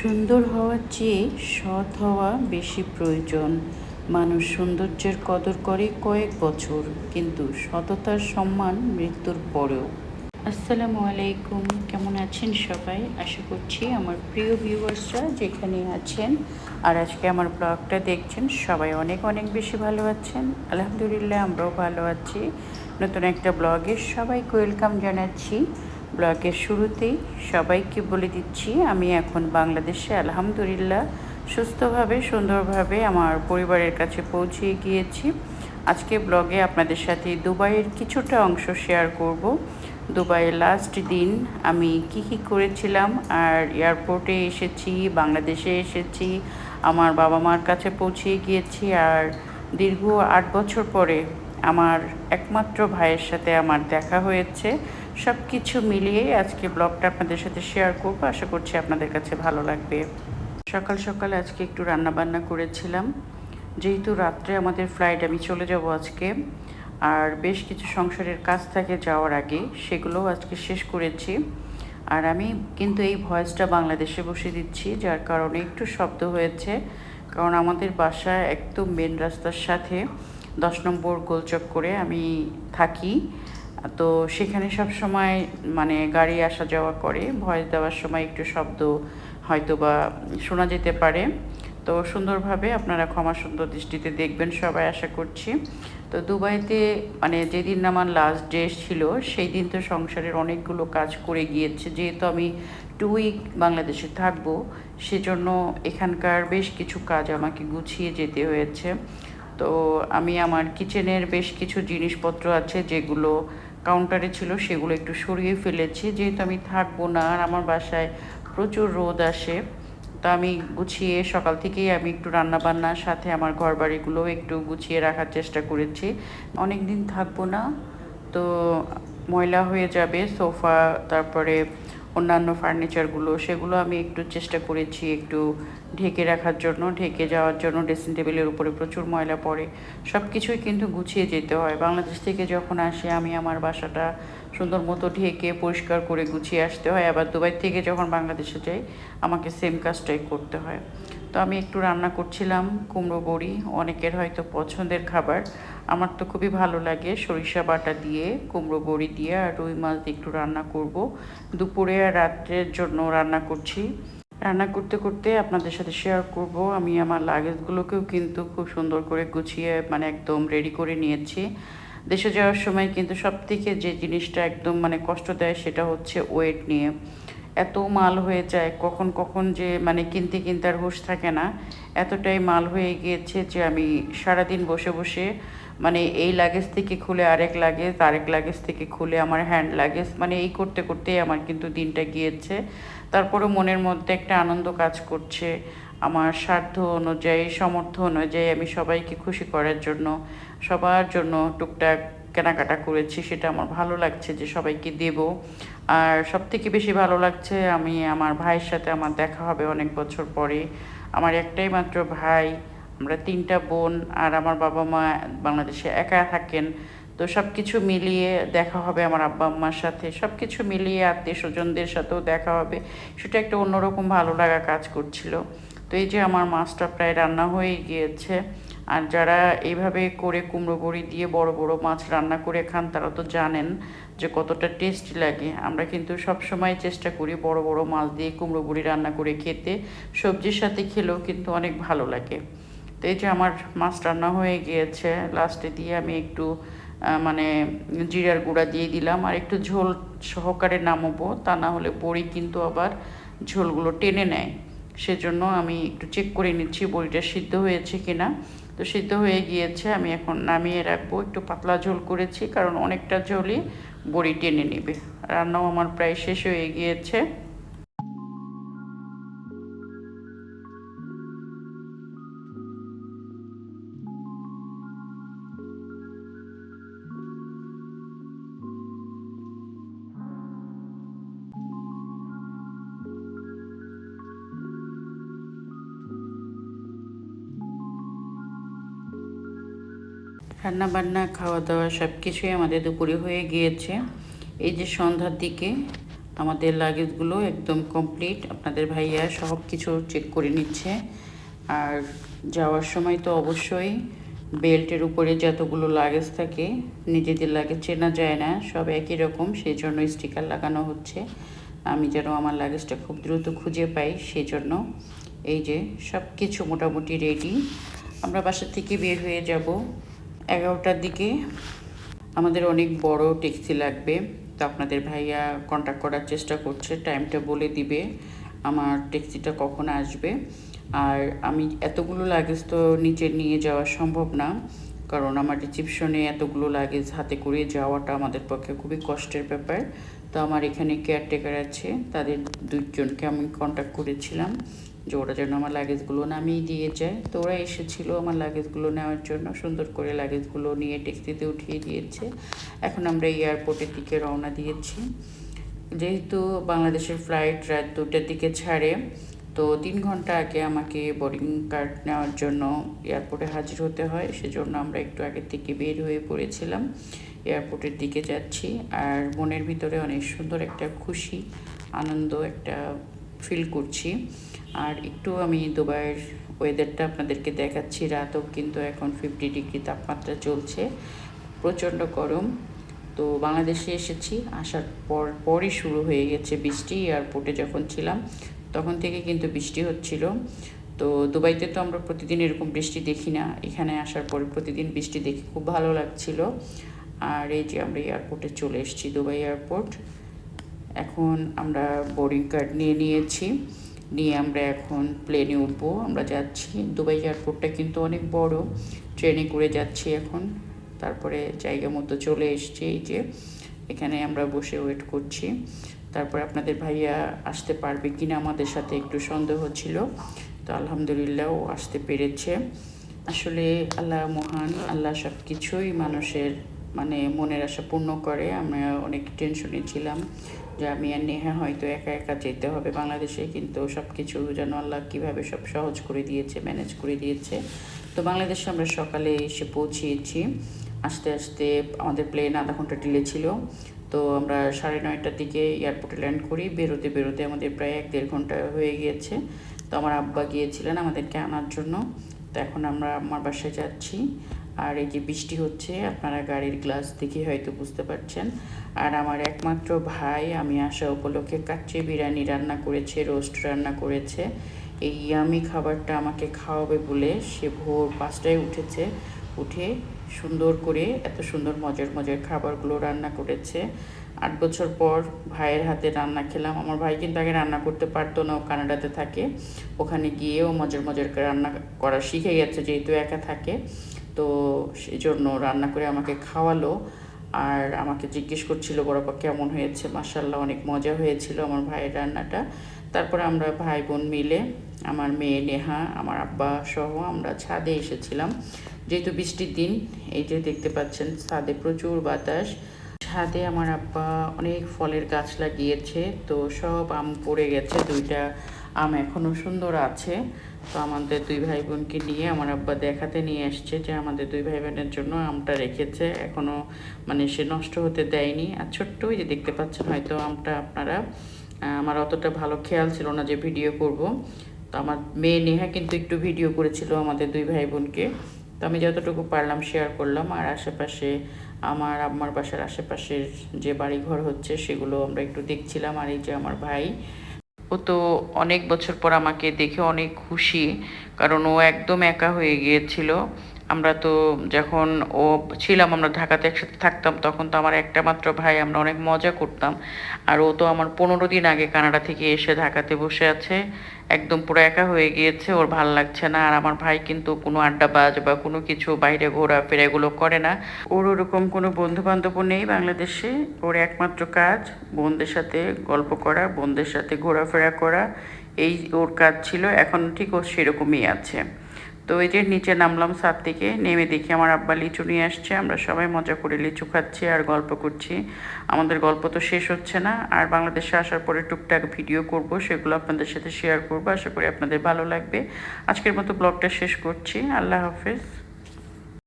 সুন্দর হওয়ার চেয়ে সৎ হওয়া বেশি প্রয়োজন। মানুষ সৌন্দর্যের কদর করে কয়েক বছর, কিন্তু সততার সম্মান মৃত্যুর পরেও। আসসালামু আলাইকুম, কেমন আছেন সবাই? আশা করছি আমার প্রিয় ভিউয়ার্সরা যেখানে আছেন আর আজকে আমার ব্লগটা দেখছেন, সবাই অনেক অনেক বেশি ভালো আছেন। আলহামদুলিল্লাহ আমরাও ভালো আছি। নতুন একটা ব্লগে সবাইকে ওয়েলকাম জানাচ্ছি। ব্লগের শুরুতেই সবাইকে বলে দিচ্ছি, আমি এখন বাংলাদেশে আলহামদুলিল্লাহ সুস্থভাবে, সুন্দরভাবে আমার পরিবারের কাছে পৌঁছে গিয়েছি। আজকে ব্লগে আপনাদের সাথে দুবাইয়ের কিছুটা অংশ শেয়ার করব। দুবাইয়ের লাস্ট দিন আমি কি কি করেছিলাম, আর এয়ারপোর্টে এসেছি, বাংলাদেশে এসেছি, আমার বাবা মার কাছে পৌঁছে গিয়েছি, আর দীর্ঘ আট বছর পরে আমার একমাত্র ভাইয়ের সাথে আমার দেখা হয়েছে। সব কিছু মিলিয়ে আজকে ব্লগটা আপনাদের সাথে শেয়ার করব। আশা করছি আপনাদের কাছে ভালো লাগবে। সকাল সকাল আজকে একটু রান্না বান্না করেছিলাম। যেহেতু রাত্রে আমাদের ফ্লাইট আমি চলে যাব আজকে, আর বেশ কিছু সংসারের কাজ থাকে যাওয়ার আগে, সেগুলোও আজকে শেষ করেছি। আর আমি কিন্তু এই ভয়েসটা বাংলাদেশে বসে দিচ্ছি, যার কারণে একটু শব্দ হয়েছে। কারণ আমাদের বাসা একদম মেন রাস্তার সাথে, দশ নম্বর গোলচক করে আমি থাকি। তো সেখানে সব সময় মানে গাড়ি আসা যাওয়া করে। ভয়েস দেওয়ার সময় একটু শব্দ হয়তো বা শোনা যেতে পারে। তো সুন্দরভাবে আপনারা ক্ষমা সুন্দর দৃষ্টিতে দেখবেন সবাই, আশা করছি। তো দুবাইতে মানে যেদিন আমার লাস্ট ডে ছিল সেই দিন তো সংসারের অনেকগুলো কাজ করে গিয়েছে। যেহেতু আমি টু উইক বাংলাদেশে থাকব, সেজন্য এখানকার বেশ কিছু কাজ আমাকে গুছিয়ে যেতে হয়েছে। তো আমি আমার কিচেনের বেশ কিছু জিনিসপত্র আছে, যেগুলো কাউন্টারে ছিল, সেগুলো একটু সরিয়ে ফেলেছি। যেহেতু আমি থাকব না আর আমার বাসায় প্রচুর রোদ আসে, তো আমি গুছিয়ে সকাল থেকেই আমি একটু রান্না বান্নার সাথে আমার ঘর বাড়িগুলো একটু গুছিয়ে রাখার চেষ্টা করেছি। অনেক দিন থাকব না, তো ময়লা হয়ে যাবে, সোফা, তারপরে অন্যান্য ফার্নিচারগুলো সেগুলো আমি একটু চেষ্টা করেছি একটু ঢেকে রাখার জন্য, ঢেকে যাওয়ার জন্য ড্রেসিং টেবিলের উপরে প্রচুর ময়লা পড়ে। সব কিছুই কিন্তু গুছিয়ে যেতে হয়। বাংলাদেশ থেকে যখন আসি, আমি আমার বাসাটা সুন্দর মতো ঢেকে পরিষ্কার করে গুছিয়ে আসতে হয়। আবার দুবাই থেকে যখন বাংলাদেশে যাই, আমাকে সেম কাজটাই করতে হয়। তো আমি একটু রান্না করছিলাম, কুমড়ো বড়ি, অনেকের হয়তো পছন্দের খাবার। আমার তো খুবই ভালো লাগে সরিষা বাটা দিয়ে, কুমড়ো বড়ি দিয়ে আর রুই মাছ দিয়ে একটু রান্না করব। দুপুরে আর রাত্রের জন্য রান্না করছি। রান্না করতে করতে আপনাদের সাথে শেয়ার করব। আমি আমার লাগেজগুলোকেও কিন্তু খুব সুন্দর করে গুছিয়ে মানে একদম রেডি করে নিয়েছি। দেশে যাওয়ার সময় কিন্তু সব থেকে যে জিনিসটা একদম মানে কষ্ট দেয় সেটা হচ্ছে ওয়েট নিয়ে। এত মাল হয়ে যায়, কখন কখন যে মানে কিনতে কিনতে আর হুশ থাকে না, এতটাই মাল হয়ে গিয়েছে যে আমি সারাদিন বসে বসে মানে এই লাগেজ থেকে খুলে আরেক লাগেজ আরেক লাগেজ থেকে খুলে আমার হ্যান্ড লাগেজ মানে এই করতে করতেই আমার কিন্তু দিনটা গিয়েছে। তারপরে মনের মধ্যে একটা আনন্দ কাজ করছে। আমার স্বার্থ অনুযায়ী সমর্থ অনুযায়ী আমি সবাইকে খুশি করার জন্য, সবার জন্য টুকটাক কেনাকাটা করেছি, সেটা আমার ভালো লাগছে যে সবাইকে দেব। আর সব থেকে বেশি ভালো লাগছে আমি আমার ভাইয়ের সাথে আমার দেখা হবে অনেক বছর পরে। আমার একটাই মাত্র ভাই, আমরা তিনটা বোন আর আমার বাবা মা বাংলাদেশে একা থাকেন। তো সব কিছু মিলিয়ে দেখা হবে আমার আব্বা আম্মার সাথে সব কিছু মিলিয়ে আত্মীয় স্বজনদের সাথেও দেখা হবে। সেটা একটা অন্যরকম ভালো লাগা কাজ করছিল। তো এই যে আমার মাছটা প্রায় রান্না হয়ে গিয়েছে। আর যারা এইভাবে করে কুমড়ো বড়ি দিয়ে বড় বড় মাছ রান্না করে খান, তারা তো জানেন যে কতটা টেস্টি লাগে। আমরা কিন্তু সব সময় চেষ্টা করি বড় বড় মাছ দিয়ে কুমড়ো বড়ি রান্না করে খেতে। সবজির সাথে খেলেও কিন্তু অনেক ভালো লাগে। তো এই যে আমার মাছ রান্না হয়ে গিয়েছে লাস্টে দিয়ে আমি একটু মানে জিরার গুঁড়া দিয়ে দিলাম আর একটু ঝোল সহকারে নামাবো। তা না হলে বড়ি কিন্তু আবার ঝোলগুলো টেনে নেয়। সেজন্য আমি একটু চেক করে নিচ্ছি বড়িটা সিদ্ধ হয়েছে কিনা। তো সিদ্ধ হয়ে গিয়েছে, আমি এখন নামিয়ে রাখব। একটু পাতলা ঝোল করেছি, কারণ অনেকটা ঝোলই বড়ি টেনে নেবে। রান্নাও আমার প্রায় শেষ হয়ে গিয়েছে। রান্না বান্না খাওয়া দাওয়া সব কিছুই আমাদের দুপুরে হয়ে গিয়েছে। এই যে সন্ধ্যার দিকে আমাদের লাগেজগুলো একদম কমপ্লিট। আপনাদের ভাইয়া সব কিছু চেক করে নিচ্ছে। আর যাওয়ার সময় তো অবশ্যই বেল্টের উপরে যতগুলো লাগেজ থাকে, নিজেদের লাগেজ চেনা যায় না, সব একই রকম সেই জন্য স্টিকার লাগানো হচ্ছে। আমি যেন আমার লাগেজটা খুব দ্রুত খুঁজে পাই সেই জন্য এই যে সব কিছু মোটামুটি রেডি আমরা বাসা থেকে বের হয়ে যাব। এগারোটার দিকে আমাদের অনেক বড় ট্যাক্সি লাগবে, তো আপনাদের ভাইয়া কন্ট্যাক্ট করার চেষ্টা করছে টাইমটা বলে দিবে আমার ট্যাক্সিটা কখন আসবে। আর আমি এতগুলো লাগেজ তো নিচে নিয়ে যাওয়া সম্ভব না, কারণ আমার রিসিপশনে এতগুলো লাগেজ হাতে করে যাওয়াটা আমাদের পক্ষে খুবই কষ্টের ব্যাপার। তো আমার এখানে কেয়ারটেকার আছে, তাদের দুইজনকে আমি কন্ট্যাক্ট করেছিলাম। যে ওরা যেন আমার লাগেজগুলো নামিয়ে দিয়ে যায় তো ওরা এসেছিল আমার লাগেজগুলো নেওয়ার জন্য, সুন্দর করে লাগেজগুলো নিয়ে ট্যাক্সিতে উঠিয়ে দিয়েছে। এখন আমরা এয়ারপোর্টের দিকে রওনা দিয়েছি। যেহেতু বাংলাদেশের ফ্লাইট রাত দুটার দিকে ছাড়ে, তো তিন ঘণ্টা আগে আমাকে বোর্ডিং কার্ড নেওয়ার জন্য এয়ারপোর্টে হাজির হতে হয়। সেজন্য আমরা একটু আগের থেকে বের হয়ে পড়েছিলাম। এয়ারপোর্টের দিকে যাচ্ছি আর মনের ভিতরে অনেক সুন্দর একটা খুশি, আনন্দ একটা ফিল করছি। আর একটু আমি দুবাইয়ের ওয়েদারটা আপনাদেরকে দেখাচ্ছি। রাতও কিন্তু এখন ফিফটি ডিগ্রি তাপমাত্রা চলছে। প্রচণ্ড গরম। তো বাংলাদেশে এসেছি। আসার পর, পরই শুরু হয়ে গেছে বৃষ্টি। এয়ারপোর্টে যখন ছিলাম, তখন থেকে কিন্তু বৃষ্টি হচ্ছিল। তো দুবাইতে তো আমরা প্রতিদিন এরকম বৃষ্টি দেখি না। এখানে আসার পর প্রতিদিন বৃষ্টি দেখে খুব ভালো লাগছিল। আর এই যে আমরা এয়ারপোর্টে চলে এসেছি, দুবাই এয়ারপোর্ট এখন আমরা বোর্ডিং কার্ড নিয়ে নিয়েছি। নিয়ে আমরা এখন প্লেনে উঠবো। আমরা যাচ্ছি। দুবাই এয়ারপোর্টটা কিন্তু অনেক বড়। ট্রেনে করে যাচ্ছি এখন। তারপরে জায়গা মতো চলে এসছি। এই যে, এখানে আমরা বসে ওয়েট করছি। তারপর আপনাদের ভাইয়া আসতে পারবে কিনা আমাদের সাথে একটু সন্দেহ ছিল। তো আলহামদুলিল্লাহ ও আসতে পেরেছে। আসলে আল্লাহ মহান, আল্লাহ সব কিছুই মানুষের মানে মনের আশা পূর্ণ করে। আমরা অনেক টেনশনে ছিলাম। যে আমি আর নেহা হয়তো একা একা যেতে হবে। বাংলাদেশে কিন্তু সব কিছু যেন আল্লাহ কীভাবে সব সহজ করে দিয়েছে ম্যানেজ করে দিয়েছে। তো বাংলাদেশে আমরা সকালে এসে পৌঁছিয়েছি আস্তে আস্তে আমাদের প্লেন আধা ঘণ্টা ডিলে ছিল। তো আমরা সাড়ে নয়টার দিকে এয়ারপোর্টে ল্যান্ড করি। বেরোতে বেরোতে আমাদের প্রায় এক দেড় ঘণ্টা হয়ে গিয়েছে। তো আমার আব্বা গিয়েছিলেন আমাদেরকে আনার জন্য। তো এখন আমরা আমার বাসায় যাচ্ছি। আর এই যে বৃষ্টি হচ্ছে, আপনারা গাড়ির গ্লাস দেখে হয়তো বুঝতে পারছেন। আর আমার একমাত্র ভাই, আমি আসা উপলক্ষে কাচ্চি বিরিয়ানি রান্না করেছে রোস্ট রান্না করেছে। এই ইয়ামি খাবারটা আমাকে খাওয়াবে বলে সে ভোর পাঁচটায় উঠেছে। উঠে সুন্দর করে এত সুন্দর মজার মজার খাবারগুলো রান্না করেছে। আট বছর পর ভাইয়ের হাতে রান্না খেলাম। আমার ভাই কিন্তু আগে রান্না করতে পারতো না, ও কানাডাতে থাকে। ওখানে গিয়েও মজার মজার রান্না করা শিখে গেছে, যেহেতু একা থাকে। তো সেই জন্য রান্না করে আমাকে খাওয়ালো আর আমাকে জিজ্ঞেস করছিল বড়পা কেমন হয়েছে? মাসাল্লাহ অনেক মজা হয়েছিল আমার ভাইয়ের রান্নাটা। তারপরে আমরা ভাই বোন মিলে আমার মেয়ে নেহা, আমার আব্বা সহ আমরা ছাদে এসেছিলাম। যেহেতু বৃষ্টির দিন, এই যে দেখতে পাচ্ছেন, ছাদে প্রচুর বাতাস। ছাদে আমার আব্বা অনেক ফলের গাছ লাগিয়েছে, তো সব আম পড়ে গেছে, দুইটা আম এখনও সুন্দর আছে। তো আমাদের দুই ভাই বোনকে নিয়ে আমার আব্বা দেখাতে নিয়ে এসছে যে আমাদের দুই ভাই বোনের জন্য আমটা রেখেছে। এখনও মানে সে নষ্ট হতে দেয়নি। আর ছোট্ট ওই যে দেখতে পাচ্ছেন, হয়তো আমটা আপনারা আমার অতটা ভালো খেয়াল ছিল না যে ভিডিও করব। তো আমার মেয়ে নেহা কিন্তু একটু ভিডিও করেছিল আমাদের দুই ভাই বোনকে তো আমি যতটুকু পারলাম শেয়ার করলাম। আর আশেপাশে, আমার আমার বাসার আশেপাশের যে বাড়িঘর হচ্ছে, সেগুলো আমরা একটু দেখছিলাম। আর এই যে আমার ভাই ও তো অনেক বছর পর আমাকে দেখে অনেক খুশি, কারণ ও একদম একা হয়ে গিয়েছিল। আমরা তো যখন ও ছিলাম, আমরা ঢাকাতে একসাথে থাকতাম, তখন তো আমার একটা মাত্র ভাই, আমরা অনেক মজা করতাম। আর ও তো আমার পনেরো দিন আগে কানাডা থেকে এসে ঢাকাতে বসে আছে। একদম পুরো একা হয়ে গিয়েছে, ওর ভালো লাগছে না। আর আমার ভাই কিন্তু কোনো আড্ডাবাজ বা কোনো কিছু বাইরে ঘোরাফেরা এগুলো করে না। ওর ওরকম কোনো বন্ধু বান্ধবও নেই বাংলাদেশে। ওর একমাত্র কাজ বোনদের সাথে গল্প করা, বোনদের সাথে ঘোরাফেরা করা। এই ওর কাজ ছিল, এখন ঠিক ও সেরকমই আছে। তো এই যে নিচে নামলাম সাত থেকে, নেমে দেখি আমার আব্বা লিচু নিয়ে আসছে। আমরা সবাই মজা করে লিচু খাচ্ছি আর গল্প করছি। আমাদের গল্প তো শেষ হচ্ছে না। আর বাংলাদেশে আসার পরে টুকটাক ভিডিও করব, সেগুলো আপনাদের সাথে শেয়ার করব। আশা করি আপনাদের ভালো লাগবে। আজকের মতো ব্লগটা শেষ করছি। আল্লাহ হাফেজ।